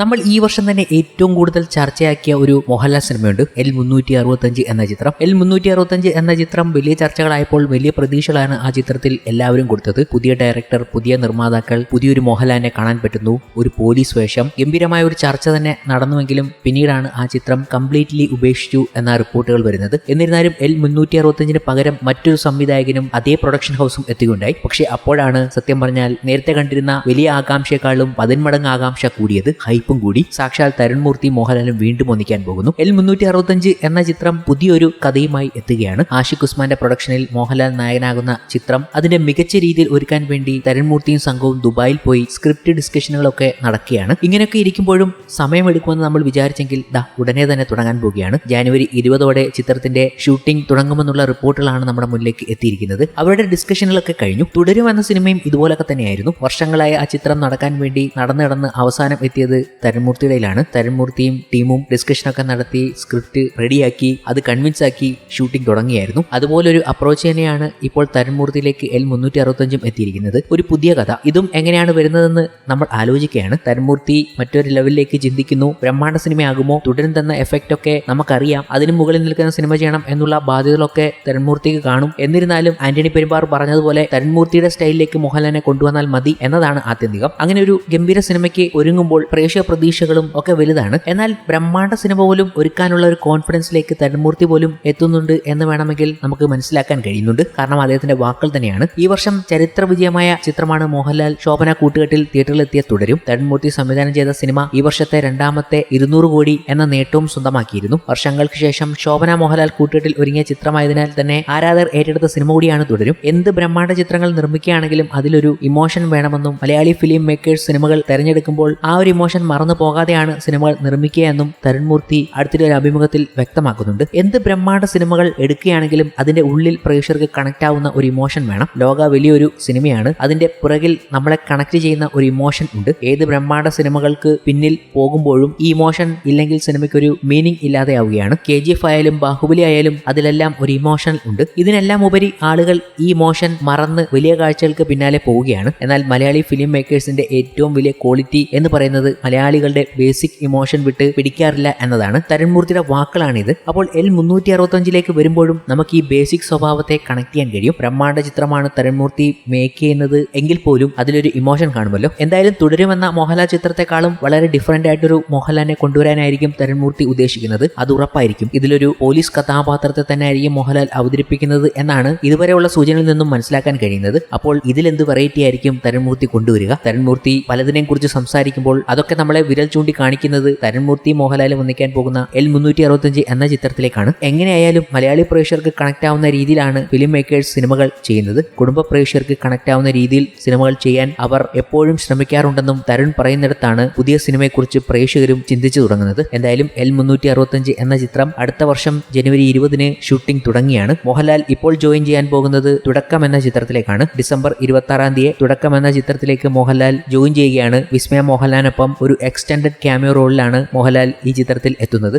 നമ്മൾ ഈ വർഷം തന്നെ ഏറ്റവും കൂടുതൽ ചർച്ചയാക്കിയ ഒരു മോഹൻലാൽ സിനിമയുണ്ട്. എൽ മുന്നൂറ്റി അറുപത്തഞ്ച് എന്ന ചിത്രം. എൽ മുന്നൂറ്റി അറുപത്തഞ്ച് എന്ന ചിത്രം വലിയ ചർച്ചകളായപ്പോൾ വലിയ പ്രതീക്ഷകളാണ് ആ ചിത്രത്തിൽ എല്ലാവരും കൊടുത്തത്. പുതിയ ഡയറക്ടർ പുതിയ നിർമ്മാതാക്കൾ പുതിയൊരു മോഹൻലാലിനെ കാണാൻ പറ്റുന്നു. ഒരു പോലീസ് വേഷം. ഗംഭീരമായ ഒരു ചർച്ച തന്നെ നടന്നുവെങ്കിലും പിന്നീടാണ് ആ ചിത്രം കംപ്ലീറ്റ്ലി ഉപേക്ഷിച്ചു എന്ന റിപ്പോർട്ടുകൾ വരുന്നത്. എന്നിരുന്നാലും എൽ മുന്നൂറ്റി അറുപത്തഞ്ചിന് പകരം മറ്റൊരു സംവിധായകനും അതേ പ്രൊഡക്ഷൻ ഹൗസും എത്തുകയുണ്ടായി പക്ഷേ അപ്പോഴാണ് സത്യം പറഞ്ഞാൽ നേരത്തെ കണ്ടിരുന്ന വലിയ ആകാംക്ഷയെക്കാളും പതിന്മടങ്ങ് ആകാംക്ഷ കൂടിയത് ഹൈപ്പും കൂടി സാക്ഷാൽ തരുൺമൂർത്തി മോഹൻലാലും വീണ്ടും ഒന്നിക്കാൻ പോകുന്നു. എൽ മുന്നൂറ്റി അറുപത്തഞ്ച് എന്ന ചിത്രം പുതിയൊരു കഥയുമായി എത്തുകയാണ്. ആഷിഖ് ഉസ്മാന്റെ പ്രൊഡക്ഷനിൽ മോഹൻലാൽ നായകനാകുന്ന ചിത്രം അതിന്റെ മികച്ച രീതിയിൽ ഒരുക്കാൻ വേണ്ടി തരുൺമൂർത്തിയും സംഘവും ദുബായിൽ പോയി സ്ക്രിപ്റ്റ് ഡിസ്കഷനുകളൊക്കെ നടക്കുകയാണ്. ഇങ്ങനെയൊക്കെ ഇരിക്കുമ്പോഴും സമയമെടുക്കുമെന്ന് നമ്മൾ വിചാരിച്ചെങ്കിൽ ദാ ഉടനെ തന്നെ തുടങ്ങാൻ പോവുകയാണ്. ജാനുവരി ഇരുപതോടെ ചിത്രത്തിന്റെ ഷൂട്ടിംഗ് തുടങ്ങുമെന്നുള്ള റിപ്പോർട്ടുകളാണ് നമ്മുടെ മുന്നിലേക്ക് എത്തിയിരിക്കുന്നത്. അവരുടെ ഡിസ്കഷനുകളൊക്കെ കഴിഞ്ഞു. തുടരും എന്ന സിനിമയും ഇതുപോലൊക്കെ തന്നെയായിരുന്നു. വർഷങ്ങളായി ആ ചിത്രം നടക്കാൻ വേണ്ടി നടന്നു നടന്ന് അവസാനം എത്തിയത് തരുൺമൂർത്തിയുടെയിലാണ് തരുൺമൂർത്തിയും ടീമും ഡിസ്കഷനൊക്കെ നടത്തി സ്ക്രിപ്റ്റ് റെഡിയാക്കി അത് കൺവിൻസ് ആക്കി ഷൂട്ടിംഗ് തുടങ്ങിയായിരുന്നു. അതുപോലെ ഒരു അപ്രോച്ച് തന്നെയാണ് ഇപ്പോൾ തരുൺമൂർത്തിയിലേക്ക് എൽ മുന്നൂറ്റി അറുപത്തഞ്ചും എത്തിയിരിക്കുന്നത്. ഒരു പുതിയ കഥ. ഇതും എങ്ങനെയാണ് വരുന്നതെന്ന് നമ്മൾ ആലോചിക്കുകയാണ്. തരുൺമൂർത്തി മറ്റൊരു ലെവലിലേക്ക് ചിന്തിക്കുന്നു. ബ്രഹ്മാണ്ഡ സിനിമയാകുമോ? തുടരും തന്ന എഫക്റ്റ് ഒക്കെ നമുക്കറിയാം. അതിന് മുകളിൽ നിൽക്കുന്ന സിനിമ ചെയ്യണം എന്നുള്ള ബാധ്യതകളൊക്കെ തരുൺമൂർത്തിക്ക് കാണും. എന്നിരുന്നാലും ആന്റണി പെരുമ്പാർ പറഞ്ഞതുപോലെ തരുൺമൂർത്തിയുടെ സ്റ്റൈലിലേക്ക് മോഹൻലാലിനെ കൊണ്ടുവന്നാൽ മതി എന്നതാണ് ആത്യന്തികം. അങ്ങനെ ഒരു ഗംഭീര സിനിമയ്ക്ക് ഒരുങ്ങുമ്പോൾ പ്രേക്ഷക പ്രതീക്ഷകളും ഒക്കെ വലുതാണ്. എന്നാൽ ബ്രഹ്മാണ്ഡ സിനിമ പോലും ഒരുക്കാനുള്ള ഒരു കോൺഫിഡൻസിലേക്ക് തരുൺമൂർത്തി പോലും എത്തുന്നുണ്ട് എന്ന് വേണമെങ്കിൽ നമുക്ക് മനസ്സിലാക്കാൻ കഴിയുന്നുണ്ട്. കാരണം അദ്ദേഹത്തിന്റെ വാക്കുകൾ തന്നെയാണ്. ഈ വർഷം ചരിത്ര വിജയമായ ചിത്രമാണ് മോഹൻലാൽ ശോഭന കൂട്ടുകെട്ടിൽ തിയേറ്ററിലെത്തിയ തുടരും. തരുൺമൂർത്തി സംവിധാനം ചെയ്ത സിനിമ ഈ വർഷത്തെ രണ്ടാമത്തെ ഇരുന്നൂറ് കോടി എന്ന നേട്ടവും സ്വന്തമാക്കിയിരുന്നു. വർഷങ്ങൾക്ക് ശേഷം ശോഭന മോഹൻലാൽ കൂട്ടുകെട്ടിൽ ഒരുങ്ങിയ ചിത്രമായതിനാൽ തന്നെ ആരാധകർ ഏറ്റെടുത്ത സിനിമ കൂടിയാണ് തുടരും. എന്ത് ബ്രഹ്മാണ്ഡ ചിത്രങ്ങൾ നിർമ്മിക്കുകയാണെങ്കിലും അതിലൊരു ഇമോഷൻ വേണമെന്നും മലയാളി ഫിലിം മേക്കേഴ്സ് സിനിമകൾ തെരഞ്ഞെടുക്കുമ്പോൾ ആ ഒരു ഇമോഷൻ മറന്നു പോകാതെയാണ് സിനിമകൾ നിർമ്മിക്കുക എന്നും തരുൺമൂർത്തി അടുത്തിടെ ഒരു അഭിമുഖത്തിൽ വ്യക്തമാക്കുന്നുണ്ട്. എന്ത് ബ്രഹ്മാണ്ഡ സിനിമകൾ എടുക്കുകയാണെങ്കിലും അതിന്റെ ഉള്ളിൽ പ്രേക്ഷകർക്ക് കണക്ട് ആവുന്ന ഒരു ഇമോഷൻ വേണം. ലോക വലിയൊരു സിനിമയാണ്. അതിന്റെ പുറകിൽ നമ്മളെ കണക്ട് ചെയ്യുന്ന ഒരു ഇമോഷൻ ഉണ്ട്. ഏത് ബ്രഹ്മാണ്ഡ സിനിമകൾക്ക് പിന്നിൽ പോകുമ്പോഴും ഈ ഇമോഷൻ ഇല്ലെങ്കിൽ സിനിമയ്ക്ക് ഒരു മീനിങ് ഇല്ലാതെയാവുകയാണ്. കെ ജി എഫ് ആയാലും ബാഹുബലി ആയാലും അതിലെല്ലാം ഒരു ഇമോഷൻ ഉണ്ട്. ഇതിനെല്ലാം ഉപരി ആളുകൾ ഈ ഇമോഷൻ മറന്ന് വലിയ കാഴ്ചകൾക്ക് പിന്നാലെ പോവുകയാണ്. എന്നാൽ മലയാളി ഫിലിം മേക്കേഴ്സിന്റെ ഏറ്റവും വലിയ ക്വാളിറ്റി എന്ന് പറയുന്നത് മലയാളികളുടെ ബേസിക് ഇമോഷൻ വിട്ട് പിടിക്കാറില്ല എന്നതാണ് തരൺമൂർത്തിയുടെ വാക്കുകളാണിത്. അപ്പോൾ എൽ മുന്നൂറ്റി അറുപത്തഞ്ചിലേക്ക് വരുമ്പോഴും നമുക്ക് ഈ ബേസിക് സ്വഭാവത്തെ കണക്ട് ചെയ്യാൻ കഴിയും. ബ്രഹ്മാണ്ഡ ചിത്രമാണ് തരൺമൂർത്തി മേക്ക് ചെയ്യുന്നത് എങ്കിൽ പോലും അതിലൊരു ഇമോഷൻ കാണുമല്ലോ. എന്തായാലും തുടരുമെന്ന മോഹൻലാൽ ചിത്രത്തെക്കാളും വളരെ ഡിഫറെന്റ് ആയിട്ടൊരു മോഹൻലാലിനെ കൊണ്ടുവരാനായിരിക്കും തരൺമൂർത്തി ഉദ്ദേശിക്കുന്നത്. അത് ഉറപ്പായിരിക്കും. ഇതിലൊരു പോലീസ് കഥാപാത്രത്തെ തന്നെ ആയിരിക്കും മോഹൻലാൽ അവതരിപ്പിക്കുന്നത് എന്നാണ് ഇതുവരെയുള്ള സൂചനയിൽ നിന്നും മനസ്സിലാക്കാൻ കഴിയുന്നത്. അപ്പോൾ ഇതിലെന്ത് വെറൈറ്റി ആയിരിക്കും തരൺമൂർത്തി കൊണ്ടുവരിക? തരൺമൂർത്തി പലതിനെയും കുറിച്ച് സംസാരിക്കുമ്പോൾ അതൊക്കെ നമ്മളെ വിരൽ ചൂണ്ടി കാണിക്കുന്നത് തരുൺമൂർത്തി മോഹൻലാലും ഒന്നിക്കാൻ പോകുന്ന എൽ മുന്നൂറ്റി അറുപത്തഞ്ച് എന്ന ചിത്രത്തിലേക്കാണ്. എങ്ങനെയായാലും മലയാളി പ്രേക്ഷകർക്ക് കണക്ട് ആവുന്ന രീതിയിലാണ് ഫിലിം മേക്കേഴ്സ് സിനിമകൾ ചെയ്യുന്നത്. കുടുംബ പ്രേക്ഷകർക്ക് കണക്ട് ആവുന്ന രീതിയിൽ സിനിമകൾ ചെയ്യാൻ അവർ എപ്പോഴും ശ്രമിക്കാറുണ്ടെന്നും തരുൺ പറയുന്നിടത്താണ് പുതിയ സിനിമയെക്കുറിച്ച് പ്രേക്ഷകരും ചിന്തിച്ചു തുടങ്ങുന്നത്. എന്തായാലും എൽ മുന്നൂറ്റി അറുപത്തഞ്ച് എന്ന ചിത്രം അടുത്ത വർഷം ജനുവരി ഇരുപതിന് ഷൂട്ടിംഗ് തുടങ്ങിയാണ്. മോഹൻലാൽ ഇപ്പോൾ ജോയിൻ ചെയ്യാൻ പോകുന്നത് തുടക്കം എന്ന ചിത്രത്തിലേക്കാണ്. ഡിസംബർ ഇരുപത്തി ആറാം തീയതി തുടക്കം എന്ന ചിത്രത്തിലേക്ക് മോഹൻലാൽ ജോയിൻ ചെയ്യുകയാണ്. വിസ്മയ മോഹൻലാലിനൊപ്പം ഒരു എക്സ്റ്റൻഡഡ് ക്യാമിയോ റോളിലാണ് മോഹൻലാൽ ഈ ചിത്രത്തിൽ എത്തുന്നത്.